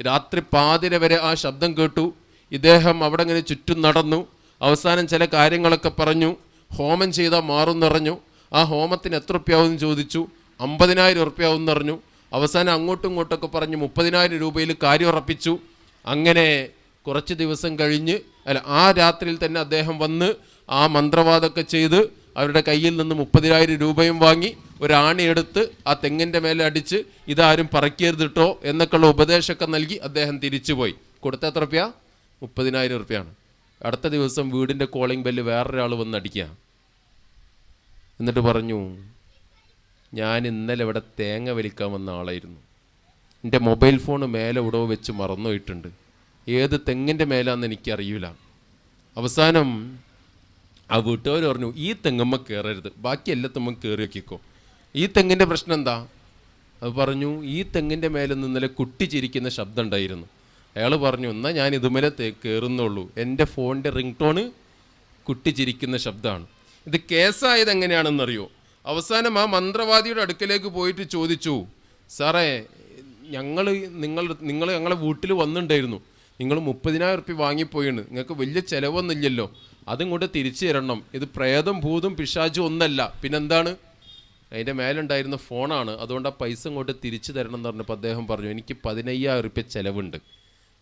S1: രാത്രി പാതിര വരെ ആ ശബ്ദം കേട്ടു. ഇദ്ദേഹം അവിടെ ഇങ്ങനെ ചുറ്റും നടന്നു. അവസാനം ചില കാര്യങ്ങളൊക്കെ പറഞ്ഞു. ഹോമം ചെയ്താൽ മാറും നിറഞ്ഞു ആ ഹോമത്തിന് എത്ര റുപ്യാവും ചോദിച്ചു. അമ്പതിനായിരം ഉറുപ്പ്യാവും പറഞ്ഞു അവസാനം അങ്ങോട്ടും ഇങ്ങോട്ടൊക്കെ പറഞ്ഞു മുപ്പതിനായിരം രൂപയിൽ കാര്യം ഉറപ്പിച്ചു. അങ്ങനെ കുറച്ച് ദിവസം കഴിഞ്ഞ് അല്ല ആ രാത്രിയിൽ തന്നെ അദ്ദേഹം വന്ന് ആ മന്ത്രവാദമൊക്കെ ചെയ്ത് അവരുടെ കയ്യിൽ നിന്ന് മുപ്പതിനായിരം രൂപയും വാങ്ങി. ഒരാണി എടുത്ത് ആ തെങ്ങിന്റെ മേലെ അടിച്ച് ഇതാരും പറക്കരുത് കേട്ടോ എന്നൊക്കെയുള്ള ഉപദേശമൊക്കെ നൽകി അദ്ദേഹം തിരിച്ചുപോയി. കൊടുത്ത എത്ര റുപ്യ മുപ്പതിനായിരം റുപ്യാണ്. അടുത്ത ദിവസം വീടിന്റെ കോളിംഗ് ബെല്ല് വേറൊരാൾ വന്ന് അടിക്കുക. എന്നിട്ട് പറഞ്ഞു ഞാൻ ഇന്നലെ ഇവിടെ തേങ്ങ വലിക്കാൻ വന്ന ആളായിരുന്നു. എന്റെ മൊബൈൽ ഫോൺ മേലെ ഇവിടെ വെച്ച് മറന്നുപോയിട്ടുണ്ട് ഏത് തെങ്ങിന്റെ മേലാന്ന് എനിക്കറിയില്ല അവസാനം ആ വീട്ടുകാർ പറഞ്ഞു ഈ തെങ്ങമ്മ കയറരുത് ബാക്കി എല്ലാത്തുമ്മ കയറി വെക്കിക്കോ ഈ തെങ്ങിന്റെ പ്രശ്നം എന്താ? അത് പറഞ്ഞു ഈ തെങ്ങിന്റെ മേലെ നിന്നലെ കുട്ടി ചിരിക്കുന്ന ശബ്ദം ഉണ്ടായിരുന്നു. അയാൾ പറഞ്ഞു എന്നാൽ ഞാൻ ഇതുമേലെ കയറുന്നുള്ളൂ എന്റെ ഫോണിന്റെ റിംഗ് ടോണ് കുട്ടി ചിരിക്കുന്ന ശബ്ദമാണ്. ഇത് കേസായത് എങ്ങനെയാണെന്നറിയോ? അവസാനം ആ മന്ത്രവാദിയുടെ അടുക്കലേക്ക് പോയിട്ട് ചോദിച്ചു സാറേ ഞങ്ങൾ നിങ്ങൾ നിങ്ങൾ ഞങ്ങളെ വീട്ടിൽ വന്നിട്ടുണ്ടായിരുന്നു. നിങ്ങൾ മുപ്പതിനായിരം റുപ്യ വാങ്ങിപ്പോയിണ്. നിങ്ങൾക്ക് വലിയ ചിലവൊന്നുമില്ലല്ലോ. അതും കൂടെ തിരിച്ചു തരണം. ഇത് പ്രേതം ഭൂതും പിശാചും ഒന്നല്ല. പിന്നെന്താണ്? അതിന്റെ മേലുണ്ടായിരുന്ന ഫോണാണ്. അതുകൊണ്ട് ആ പൈസ ഇങ്ങോട്ട് തിരിച്ചു തരണം എന്ന് പറഞ്ഞപ്പോൾ അദ്ദേഹം പറഞ്ഞു എനിക്ക് പതിനയ്യായിരം റുപ്യ ചിലവുണ്ട്.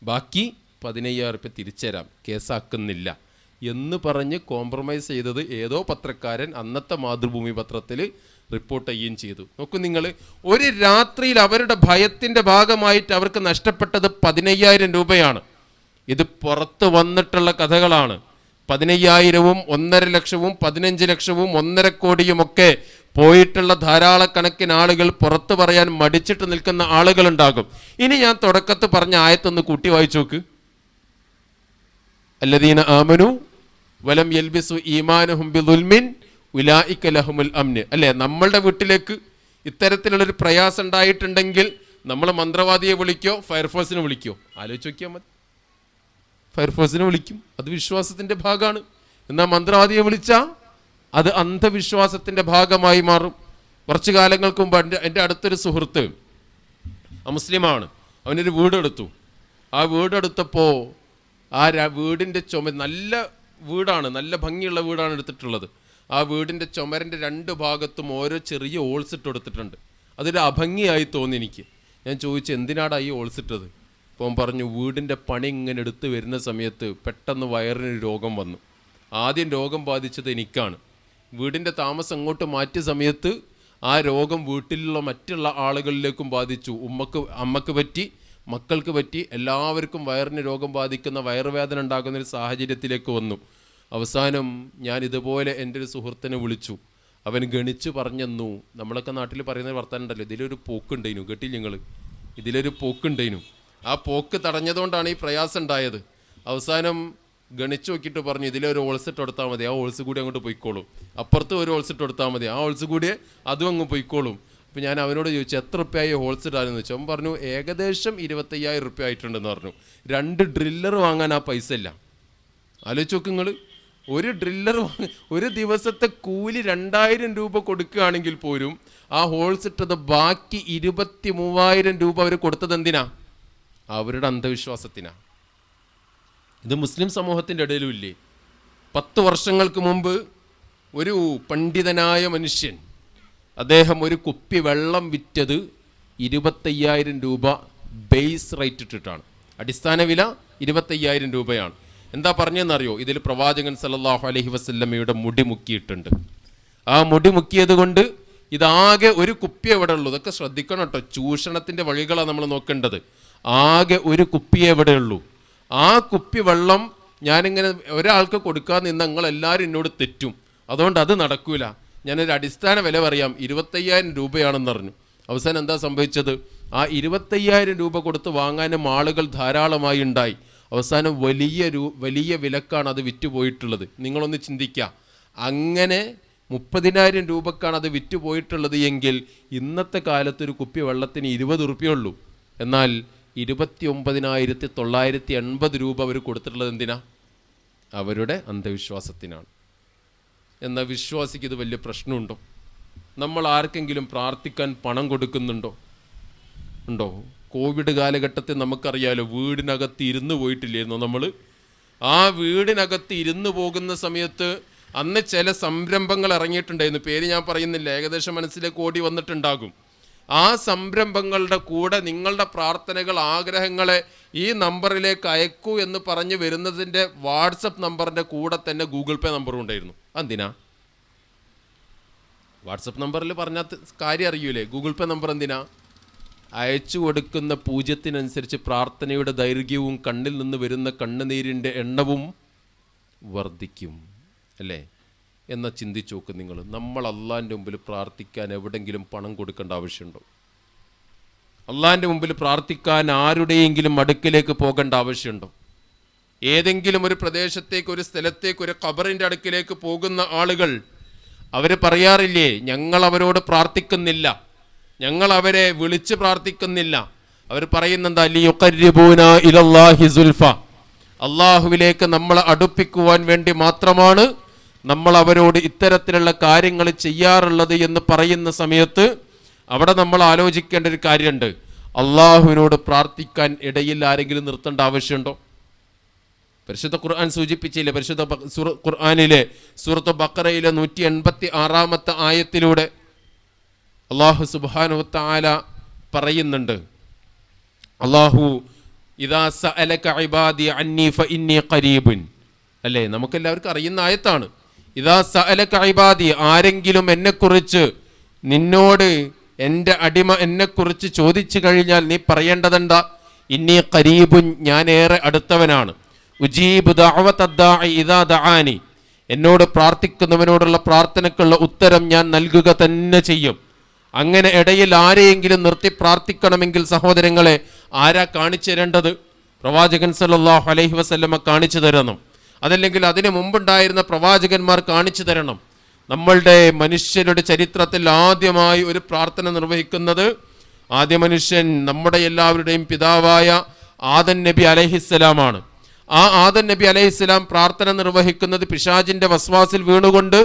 S1: ബാക്കി പതിനയ്യായിരം റുപ്യ തിരിച്ചു തരാം. കേസാക്കുന്നില്ല. എന്ന് പറഞ്ഞ് കോംപ്രമൈസ് ചെയ്തത് ഏതോ പത്രക്കാരൻ അന്നത്തെ മാതൃഭൂമി പത്രത്തിൽ റിപ്പോർട്ട് ചെയ്യുകയും ചെയ്തു. നോക്കൂ നിങ്ങൾ ഒരു രാത്രിയിൽ അവരുടെ ഭയത്തിന്റെ ഭാഗമായിട്ട് അവർക്ക് നഷ്ടപ്പെട്ടത് പതിനയ്യായിരം രൂപയാണ്. ഇത് പുറത്ത് വന്നിട്ടുള്ള കഥകളാണ്. പതിനയ്യായിരവും ഒന്നര ലക്ഷവും പതിനഞ്ച് ലക്ഷവും ഒന്നര കോടിയുമൊക്കെ പോയിട്ടുള്ള ധാരാളക്കണക്കിന് ആളുകൾ പുറത്തു പറയാൻ മടിച്ചിട്ട് നിൽക്കുന്ന ആളുകളുണ്ടാകും. ഇനി ഞാൻ തുടക്കത്ത് പറഞ്ഞ ആയത്തൊന്ന് കൂട്ടി വായിച്ചു നോക്ക്. അല്ലദീന ആമനു വലം യൽബിസു ഈമാനുഹും ബിദുൽമിൻ ഉലായിക ലഹുമുൽ അംന്. അല്ലേ? നമ്മളുടെ വീട്ടിലേക്ക് ഇത്തരത്തിലുള്ളൊരു പ്രയാസം ഉണ്ടായിട്ടുണ്ടെങ്കിൽ നമ്മൾ മന്ത്രവാദിയെ വിളിക്കോ ഫയർഫോഴ്സിനെ വിളിക്കോ? ആലോചിച്ച് നോക്കിയാൽ മതി. ഫയർഫോഴ്സിനെ വിളിക്കും. അത് വിശ്വാസത്തിന്റെ ഭാഗമാണ്. എന്നാൽ മന്ത്രവാദിയെ വിളിച്ചാൽ അത് അന്ധവിശ്വാസത്തിന്റെ ഭാഗമായി മാറും. കുറച്ച് കാലങ്ങൾക്ക് മുമ്പ് എന്റെ എന്റെ അടുത്തൊരു സുഹൃത്ത് മുസ്ലിമാണ്. അവനൊരു വീടെടുത്തു. ആ വീടെടുത്തപ്പോൾ ആ വീടിന്റെ ചുമ നല്ല വീടാണ്. നല്ല ഭംഗിയുള്ള വീടാണ് എടുത്തിട്ടുള്ളത്. ആ വീടിന്റെ ചുമരന്റെ രണ്ട് ഭാഗത്തും ഓരോ ചെറിയ ഓൾസിട്ട് കൊടുത്തിട്ടുണ്ട്. അതൊരു അഭംഗിയായി തോന്നി എനിക്ക്. ഞാൻ ചോദിച്ചു എന്തിനാടാ ഈ ഓൾസ് ഇട്ടത്? അപ്പോൾ പറഞ്ഞു വീടിന്റെ പണി ഇങ്ങനെ എടുത്ത് വരുന്ന സമയത്ത് പെട്ടെന്ന് വയറിന് രോഗം വന്നു. ആദ്യം രോഗം ബാധിച്ചത് എനിക്കാണ്. വീടിന്റെ താമസം അങ്ങോട്ട് മാറ്റിയ സമയത്ത് ആ രോഗം വീട്ടിലുള്ള മറ്റുള്ള ആളുകളിലേക്കും ബാധിച്ചു. ഉമ്മക്ക് അമ്മയ്ക്ക് പറ്റി മക്കൾക്ക് പറ്റി എല്ലാവർക്കും വയറിന് രോഗം ബാധിക്കുന്ന വയറുവേദന ഉണ്ടാകുന്ന ഒരു സാഹചര്യത്തിലേക്ക് വന്നു. അവസാനം ഞാൻ ഇതുപോലെ എന്റെ ഒരു സുഹൃത്തിനെ വിളിച്ചു. അവൻ ഗണിച്ച് പറഞ്ഞെന്നു നമ്മളൊക്കെ നാട്ടിൽ പറയുന്ന വർത്തമാനം ഉണ്ടല്ലോ ഇതിലൊരു പോക്കുണ്ടേനു കേട്ടില്ല നിങ്ങൾ ഇതിലൊരു പോക്കുണ്ടേനു. ആ പോക്ക് തടഞ്ഞതുകൊണ്ടാണ് ഈ പ്രയാസം ഉണ്ടായത്. അവസാനം ഗണിച്ചു നോക്കിയിട്ട് പറഞ്ഞു ഇതിലെ ഒരു ഓൾസിട്ട് കൊടുത്താൽ മതി ആ ഓൾസ് കൂടി അങ്ങോട്ട് പോയിക്കോളും. അപ്പുറത്ത് ഒരു ഓൾസിട്ട് കൊടുത്താൽ മതി ആ ഓൾസ് കൂടി അതും അങ്ങ് പോയിക്കോളും. അപ്പം ഞാൻ അവനോട് ചോദിച്ചു എത്ര റുപ്യായി ഹോൾസ് ഇടാനെന്ന് ചോദിച്ചു. അവൻ പറഞ്ഞു ഏകദേശം ഇരുപത്തയ്യായിരം റുപ്യ ആയിട്ടുണ്ടെന്ന് പറഞ്ഞു. രണ്ട് ഡ്രില്ലർ വാങ്ങാൻ ആ പൈസ ഇല്ല. ആലോചിച്ച് നോക്ക് നിങ്ങൾ ഒരു ഡ്രില്ലർ ഒരു ദിവസത്തെ കൂലി രണ്ടായിരം രൂപ കൊടുക്കുകയാണെങ്കിൽ പോലും ആ ഹോൾസ് ഇട്ടത് ബാക്കി ഇരുപത്തി മൂവായിരം രൂപ അവർ കൊടുത്തത് എന്തിനാ? അവരുടെ അന്ധവിശ്വാസത്തിനാണ് ഇത് മുസ്ലിം സമൂഹത്തിന്റെ ഇടയിലും ഇല്ലേ പത്ത് വർഷങ്ങൾക്ക് മുമ്പ് ഒരു പണ്ഡിതനായ മനുഷ്യൻ അദ്ദേഹം ഒരു കുപ്പി വെള്ളം വിറ്റത് ഇരുപത്തയ്യായിരം രൂപ ബേസ് റേറ്റ് ഇട്ടിട്ടാണ്. അടിസ്ഥാന വില ഇരുപത്തയ്യായിരം രൂപയാണ്. എന്താ പറഞ്ഞതെന്നറിയോ? ഇതിൽ പ്രവാചകൻ സല്ലല്ലാഹു അലഹി വസ്ല്ലമ്മയുടെ മുടി മുക്കിയിട്ടുണ്ട്. ആ മുടി മുക്കിയത് കൊണ്ട് ഇതാകെ ഒരു കുപ്പി എവിടെ ഉള്ളൂ ഇതൊക്കെ ശ്രദ്ധിക്കണം കേട്ടോ. ചൂഷണത്തിന്റെ വഴികളാണ് നമ്മൾ നോക്കേണ്ടത്. ആകെ ഒരു കുപ്പിയെ എവിടെയുള്ളൂ ആ കുപ്പി വെള്ളം ഞാനിങ്ങനെ ഒരാൾക്ക് കൊടുക്കാൻ നിന്ന് നിങ്ങൾ എല്ലാവരും എന്നോട് തെറ്റും. അതുകൊണ്ട് അത് നടക്കൂല. ഞാനൊരു അടിസ്ഥാന വില പറയാം. ഇരുപത്തയ്യായിരം രൂപയാണെന്ന് പറഞ്ഞു. അവസാനം എന്താ സംഭവിച്ചത്? ആ ഇരുപത്തയ്യായിരം രൂപ കൊടുത്ത് വാങ്ങാനും ആളുകൾ ധാരാളമായി ഉണ്ടായി. അവസാനം വലിയ രൂ വലിയ വിലക്കാണ് അത് വിറ്റുപോയിട്ടുള്ളത്. നിങ്ങളൊന്ന് ചിന്തിക്കുക അങ്ങനെ മുപ്പതിനായിരം രൂപക്കാണ് അത് വിറ്റുപോയിട്ടുള്ളത് എങ്കിൽ ഇന്നത്തെ കാലത്ത് ഒരു കുപ്പി വെള്ളത്തിന് ഇരുപത് ഉറുപ്പ്യുള്ളൂ എന്നാൽ ഇരുപത്തി ഒമ്പതിനായിരത്തി തൊള്ളായിരത്തി എൺപത് രൂപ അവർ കൊടുത്തിട്ടുള്ളത് എന്തിനാ? അവരുടെ അന്ധവിശ്വാസത്തിനാണ്. എന്നാൽ വിശ്വാസിക്ക് ഇത് വലിയ പ്രശ്നമുണ്ടോ? നമ്മൾ ആർക്കെങ്കിലും പ്രാർത്ഥിക്കാൻ പണം കൊടുക്കുന്നുണ്ടോ? ഉണ്ടോ? കോവിഡ് കാലഘട്ടത്തിൽ നമുക്കറിയാലോ വീടിനകത്ത് ഇരുന്ന് പോയിട്ടില്ലായിരുന്നോ നമ്മൾ ആ വീടിനകത്ത് ഇരുന്ന് പോകുന്ന സമയത്ത് അന്ന് ചില സംരംഭങ്ങൾ ഇറങ്ങിയിട്ടുണ്ടായിരുന്നു. പേര് ഞാൻ പറയുന്നില്ല. ഏകദേശം മനസ്സിലേക്ക് ഓടി വന്നിട്ടുണ്ടാകും. ആ സംരംഭങ്ങളുടെ കൂടെ നിങ്ങളുടെ പ്രാർത്ഥനകൾ ആഗ്രഹങ്ങളെ ഈ നമ്പറിലേക്ക് അയക്കൂ എന്ന് പറഞ്ഞ് വരുന്നതിന്റെ വാട്സപ്പ് നമ്പറിന്റെ കൂടെ തന്നെ ഗൂഗിൾ പേ നമ്പറും ഉണ്ടായിരുന്നു. എന്തിനാ വാട്സപ്പ് നമ്പറിൽ പറഞ്ഞാൽ കാര്യം അറിയൂലേ? ഗൂഗിൾ പേ നമ്പർ എന്തിനാ? അയച്ചു കൊടുക്കുന്ന പൂജ്യത്തിനനുസരിച്ച് പ്രാർത്ഥനയുടെ ദൈർഘ്യവും കണ്ണിൽ നിന്ന് വരുന്ന കണ്ണുനീരിന്റെ എണ്ണവും വർദ്ധിക്കും അല്ലേ? എന്ന ചിന്തിച്ചു നോക്ക് നിങ്ങൾ. നമ്മൾ അള്ളാന്റെ മുമ്പിൽ പ്രാർത്ഥിക്കാൻ എവിടെങ്കിലും പണം കൊടുക്കേണ്ട ആവശ്യമുണ്ടോ? അള്ളാന്റെ മുമ്പിൽ പ്രാർത്ഥിക്കാൻ ആരുടെയെങ്കിലും അടുക്കിലേക്ക് പോകേണ്ട ആവശ്യമുണ്ടോ? ഏതെങ്കിലും ഒരു പ്രദേശത്തേക്ക് ഒരു സ്ഥലത്തേക്ക് ഒരു ഖബറിന്റെ അടുക്കിലേക്ക് പോകുന്ന ആളുകൾ അവർ പറയാറില്ലേ ഞങ്ങൾ അവരോട് പ്രാർത്ഥിക്കുന്നില്ല. ഞങ്ങൾ അവരെ വിളിച്ച് പ്രാർത്ഥിക്കുന്നില്ല. അവർ പറയുന്നെന്താ? ലിയുഖർരിബൂന ഇലല്ലാഹി സുൽഫ. അള്ളാഹുവിലേക്ക് നമ്മളെ അടുപ്പിക്കുവാൻ വേണ്ടി മാത്രമാണ് നമ്മൾ അവരോട് ഇത്തരത്തിലുള്ള കാര്യങ്ങൾ ചെയ്യാറുള്ളത് എന്ന് പറയുന്ന സമയത്ത് അവിടെ നമ്മൾ ആലോചിക്കേണ്ട ഒരു കാര്യമുണ്ട്. അള്ളാഹുവിനോട് പ്രാർത്ഥിക്കാൻ ഇടയിൽ ആരെങ്കിലും നിർത്തേണ്ട ആവശ്യമുണ്ടോ? പരിശുദ്ധ ഖുർആൻ സൂചിപ്പിച്ചില്ലേ? പരിശുദ്ധ ഖുർആാനിലെ സൂറ- ഖുർആനിലെ സൂറത്ത് ബക്കറയിലെ നൂറ്റി എൺപത്തി ആറാമത്തെ ആയത്തിലൂടെ അള്ളാഹു സുബാനുത്താല പറയുന്നുണ്ട്. അള്ളാഹു ഇതാ സഅലക ഇബാദി അന്നി ഫഇന്നി ഖരീബുൻ. അല്ലേ? നമുക്കെല്ലാവർക്കും അറിയുന്ന ആയത്താണ്. ഇതാ സഅലക ഇബാദി ആരെങ്കിലും എന്നെക്കുറിച്ച് നിന്നോട് എന്റെ അടിമ എന്നെക്കുറിച്ച് ചോദിച്ചു കഴിഞ്ഞാൽ നീ പറയേണ്ടതെന്താ? ഇന്നി ഖരീബുൻ ഞാൻ ഏറെ അടുത്തവനാണ്. ഉജീബ് ദആനി. എന്നോട് പ്രാർത്ഥിക്കുന്നവനോടുള്ള പ്രാർത്ഥനക്കുള്ള ഉത്തരം ഞാൻ നൽകുക തന്നെ ചെയ്യും. അങ്ങനെ ഇടയിൽ ആരെയെങ്കിലും നിർത്തി പ്രാർത്ഥിക്കണമെങ്കിൽ സഹോദരങ്ങളെ ആരാ കാണിച്ചു തരേണ്ടത്? പ്രവാചകൻ സല്ലല്ലാഹു അലൈഹി വസല്ലമ കാണിച്ചു തരണം അതല്ലെങ്കിൽ അതിനു മുമ്പുണ്ടായിരുന്ന പ്രവാചകന്മാർ കാണിച്ചു തരണം. നമ്മളുടെ മനുഷ്യരുടെ ചരിത്രത്തിൽ ആദ്യമായി ഒരു പ്രാർത്ഥന നിർവഹിക്കുന്നത് ആദ്യ മനുഷ്യൻ നമ്മുടെ എല്ലാവരുടെയും പിതാവായ ആദൻ നബി അലഹിസ്സലാമാണ്. ആ ആദൻ നബി അലഹിസ്സലാം പ്രാർത്ഥന നിർവഹിക്കുന്നത് പിശാജിന്റെ വസ്വാസിൽ വീണുകൊണ്ട്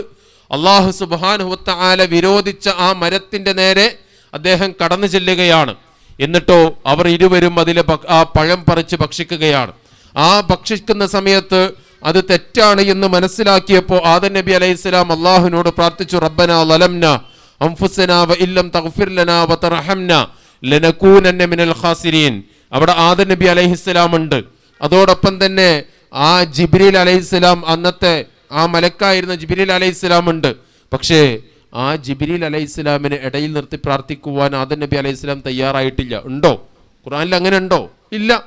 S1: അള്ളാഹു സുബാനുഹത്ത ആല വിരോധിച്ച ആ മരത്തിന്റെ നേരെ അദ്ദേഹം കടന്നു ചെല്ലുകയാണ്. എന്നിട്ടോ അവർ ഇരുവരും അതിലെ ആ പഴം പറിച്ച് ഭക്ഷിക്കുകയാണ്. ആ ഭക്ഷിക്കുന്ന സമയത്ത് അത് തെറ്റാണ് എന്ന് മനസ്സിലാക്കിയപ്പോൾ ആദൻ നബി അലൈഹി സ്വലാം അള്ളാഹുവിനോട് പ്രാർത്ഥിച്ചു റബ്ബന ലലംന അംഫുസന ഇല്ലം തഗ്ഫിർ ലനാ വ തർഹംന ലനകൂനന്ന മിനൽ ഖാസിരീൻ. അവിടെ ആദൻ നബി അലൈഹിസ്സലാം ഉണ്ട്. അതോടൊപ്പം തന്നെ ആ ജിബ്രീൽ അലൈഹിസ്സലാം അന്നത്തെ ആ മലക്കായിരുന്ന ജിബ്രീൽ അലൈഹിസ്സലാം ഉണ്ട്. പക്ഷേ ആ ജിബ്രീൽ അലൈഹിസ്സലാമിനെ ഇടയിൽ നിർത്തി പ്രാർത്ഥിക്കുവാൻ ആദൻ നബി അലൈഹിസ്സലാം തയ്യാറായിട്ടില്ല. ഉണ്ടോ? ഖുറാനിൽ അങ്ങനെ ഉണ്ടോ? ഇല്ല.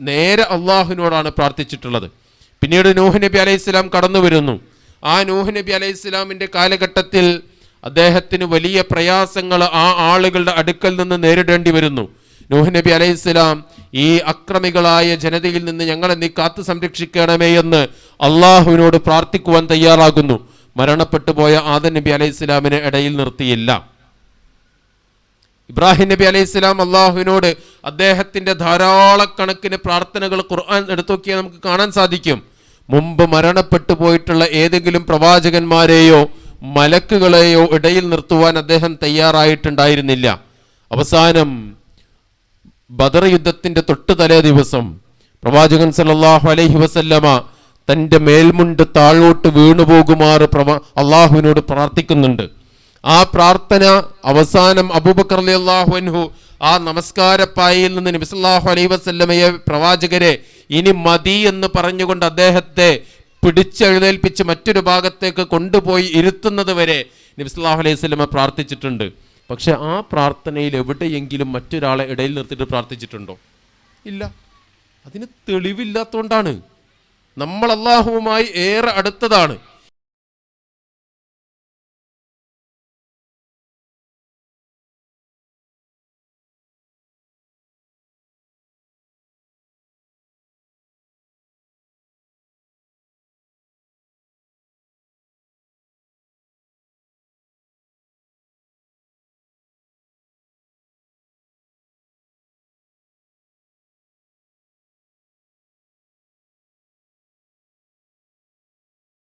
S1: നേരെ അള്ളാഹുവിനോടാണ് പ്രാർത്ഥിച്ചിട്ടുള്ളത്. പിന്നീട് നൂഹ് നബി അലൈഹി സ്വലാം കടന്നു വരുന്നു. ആ നൂഹ് നബി അലൈഹി സ്വലാമിന്റെ കാലഘട്ടത്തിൽ അദ്ദേഹത്തിന് വലിയ പ്രയാസങ്ങൾ ആ ആളുകളുടെ അടുക്കൽ നിന്ന് നേരിടേണ്ടി വരുന്നു. നൂഹ് നബി അലൈഹി സ്വലാം ഈ അക്രമികളായ ജനതയിൽ നിന്ന് ഞങ്ങളെ നീ കാത്തു സംരക്ഷിക്കണമേ എന്ന് അള്ളാഹുവിനോട് പ്രാർത്ഥിക്കുവാൻ തയ്യാറാകുന്നു. മരണപ്പെട്ടു പോയ ആദൻ നബി അലൈഹി സ്വലാമിനെ ഇടയിൽ നിർത്തിയില്ല. ഇബ്രാഹിം നബി അലൈഹി സ്വലാം അള്ളാഹുവിനോട് അദ്ദേഹത്തിന്റെ ധാരാളക്കണക്കിന് പ്രാർത്ഥനകൾ ഖുർആൻ എടുത്തു നോക്കിയാൽ നമുക്ക് കാണാൻ സാധിക്കും. മുമ്പ് മരണപ്പെട്ടു പോയിട്ടുള്ള ഏതെങ്കിലും പ്രവാചകന്മാരെയോ മലക്കുകളെയോ ഇടയിൽ നിർത്തുവാൻ അദ്ദേഹം തയ്യാറായിട്ടുണ്ടായിരുന്നില്ല. അവസാനം ബദർ യുദ്ധത്തിന്റെ തൊട്ട് തലേ ദിവസം പ്രവാചകൻ സല്ലല്ലാഹു അലൈഹി വസല്ലമ തന്റെ മേൽമുണ്ട് താഴോട്ട് വീണുപോകുമാറ് പ്രവാ അള്ളാഹുവിനോട് പ്രാർത്ഥിക്കുന്നുണ്ട്. ആ പ്രാർത്ഥന അവസാനം അബൂബക്കർ അലി അൻഹു ആ നമസ്കാരപ്പായയിൽ നിന്ന് നബിസല്ലാഹു അലൈഹി വസല്ലമയെ പ്രവാചകരെ ഇനി മതി എന്ന് പറഞ്ഞുകൊണ്ട് അദ്ദേഹത്തെ പിടിച്ചെഴുന്നേൽപ്പിച്ച് മറ്റൊരു ഭാഗത്തേക്ക് കൊണ്ടുപോയി ഇരുത്തുന്നത് വരെ നബിസ്ലാഹ് അലൈഹി സ്വലമ പ്രാർത്ഥിച്ചിട്ടുണ്ട്. പക്ഷെ ആ പ്രാർത്ഥനയിൽ എവിടെയെങ്കിലും മറ്റൊരാളെ ഇടയിൽ നിർത്തിയിട്ട് പ്രാർത്ഥിച്ചിട്ടുണ്ടോ? ഇല്ല. അതിന് തെളിവില്ലാത്തതുകൊണ്ടാണ് നമ്മൾ അള്ളാഹുവുമായി ഏറെ അടുത്തതാണ്.